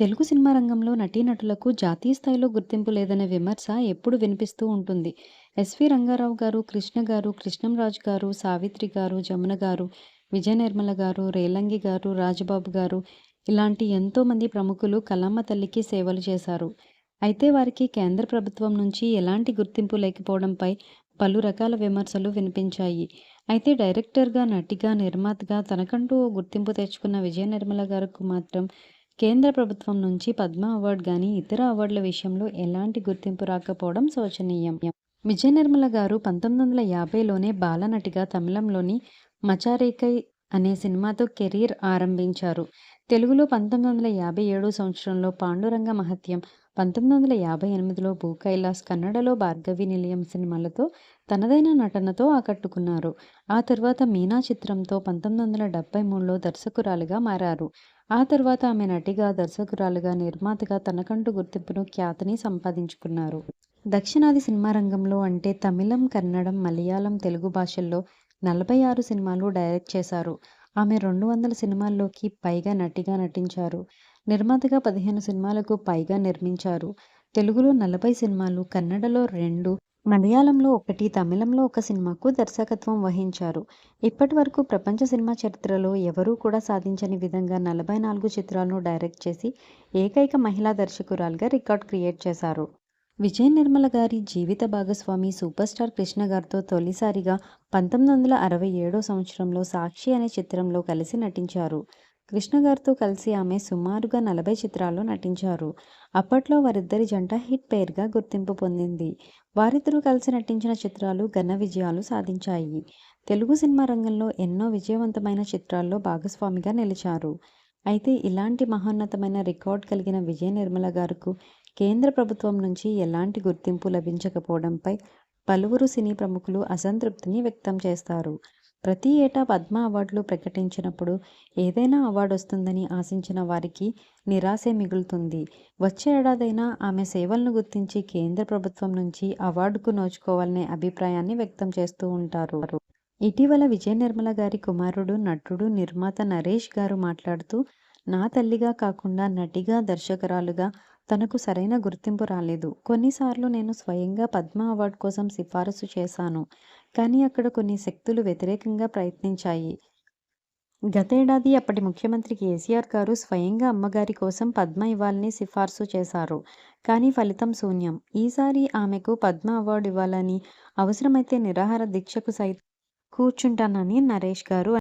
Telugu cinema రంగంలో నటీనటులకు జాతీయ స్థాయిలో గుర్తింపు లేదనే విమర్శ ఎప్పుడు వినిపిస్తూ ఉంటుంది. ఎస్వి రంగారావు గారు, కృష్ణ గారు, కృష్ణంరాజు గారు, సావిత్రి గారు, జమున గారు, విజయ నిర్మల గారు, రేలంగి గారు, రాజబాబు గారు ఇలాంటి ఎంతోమంది ప్రముఖులు కలమ్మ తల్లికి సేవలు చేశారు. అయితే వారికి కేంద్ర ప్రభుత్వం నుంచి ఎలాంటి గుర్తింపు లేకపోవడంపై పలు రకాల విమర్శలు వినిపించాయి. అయితే డైరెక్టర్గా, నటిగా, నిర్మాతగా తనకంటూ ఓ గుర్తింపు తెచ్చుకున్న విజయ నిర్మల గారికి మాత్రం కేంద్ర ప్రభుత్వం నుంచి పద్మ అవార్డు కానీ ఇతర అవార్డుల విషయంలో ఎలాంటి గుర్తింపు రాకపోవడం శోచనీయం. విజయ నిర్మల గారు పంతొమ్మిది వందల యాభైలోనే బాలనటిగా తమిళంలోని మచారేకై అనే సినిమాతో కెరీర్ ఆరంభించారు. తెలుగులో పంతొమ్మిది వందల యాభై ఏడు సంవత్సరంలో పాండురంగ మహత్యం, పంతొమ్మిది వందల యాభై ఎనిమిదిలో భూకైలాస్, కన్నడలో భార్గవి నిలయం సినిమాలతో తనదైన నటనతో ఆకట్టుకున్నారు. ఆ తర్వాత మీనా చిత్రంతో పంతొమ్మిది వందల డెబ్బై మూడులో దర్శకురాలుగా మారారు. ఆ తర్వాత ఆమె నటిగా, దర్శకురాలుగా నిర్మాతగా తనకంటూ గుర్తింపును, ఖ్యాతిని సంపాదించుకున్నారు. దక్షిణాది సినిమా రంగంలో అంటే తమిళం, కన్నడం, మలయాళం, తెలుగు భాషల్లో నలభై ఆరు సినిమాలు డైరెక్ట్ చేశారు. ఆమె రెండు వందల సినిమాల్లోకి పైగా నటిగా నటించారు. నిర్మాతగా పదిహేను సినిమాలకు పైగా నిర్మించారు. తెలుగులో నలభై సినిమాలు, కన్నడలో రెండు, మలయాళంలో ఒకటి, తమిళంలో ఒక సినిమాకు దర్శకత్వం వహించారు. ఇప్పటి వరకు ప్రపంచ సినిమా చరిత్రలో ఎవరూ కూడా సాధించని విధంగా నలభై నాలుగు చిత్రాలను డైరెక్ట్ చేసి ఏకైక మహిళా దర్శకురాలిగా రికార్డ్ క్రియేట్ చేశారు. విజయ నిర్మల గారి జీవిత భాగస్వామి సూపర్ స్టార్ కృష్ణ గారితో తొలిసారిగా పంతొమ్మిది వందల అరవై ఏడో సంవత్సరంలో సాక్షి అనే చిత్రంలో కలిసి నటించారు. కృష్ణ గారితో కలిసి ఆమె సుమారుగా నలభై చిత్రాల్లో నటించారు. అప్పట్లో వారిద్దరి జంట హిట్ పేరుగా గుర్తింపు పొందింది. వారిద్దరూ కలిసి నటించిన చిత్రాలు ఘన విజయాలు సాధించాయి. తెలుగు సినిమా రంగంలో ఎన్నో విజయవంతమైన చిత్రాల్లో భాగస్వామిగా నిలిచారు. అయితే ఇలాంటి మహోన్నతమైన రికార్డ్ కలిగిన విజయ నిర్మల గారుకు కేంద్ర ప్రభుత్వం నుంచి ఎలాంటి గుర్తింపు లభించకపోవడంపై పలువురు సినీ ప్రముఖులు అసంతృప్తిని వ్యక్తం చేస్తారు. ప్రతి ఏటా పద్మ అవార్డులు ప్రకటించినప్పుడు ఏదైనా అవార్డు వస్తుందని ఆశించిన వారికి నిరాశే మిగులుతుంది. వచ్చే ఏడాదైనా ఆమె సేవలను గుర్తించి కేంద్ర ప్రభుత్వం నుంచి అవార్డుకు నోచుకోవాలనే అభిప్రాయాన్ని వ్యక్తం చేస్తూ ఉంటారు. ఇటీవల విజయ నిర్మల గారి కుమారుడు, నటుడు, నిర్మాత నరేష్ గారు మాట్లాడుతూ నా తల్లిగా కాకుండా నటిగా, దర్శకురాలుగా తనకు సరైన గుర్తింపు రాలేదు. కొన్నిసార్లు నేను స్వయంగా పద్మ అవార్డు కోసం సిఫారసు చేశాను. కానీ అక్కడ కొన్ని శక్తులు వ్యతిరేకంగా ప్రయత్నించాయి. గతేడాది అప్పటి ముఖ్యమంత్రి కేసీఆర్ గారు స్వయంగా అమ్మగారి కోసం పద్మ ఇవ్వాలని సిఫార్సు చేశారు. కానీ ఫలితం శూన్యం. ఈసారి ఆమెకు పద్మ అవార్డు ఇవ్వాలని, అవసరమైతే నిరాహార దీక్షకు సైతం కూర్చుంటానని నరేష్ గారు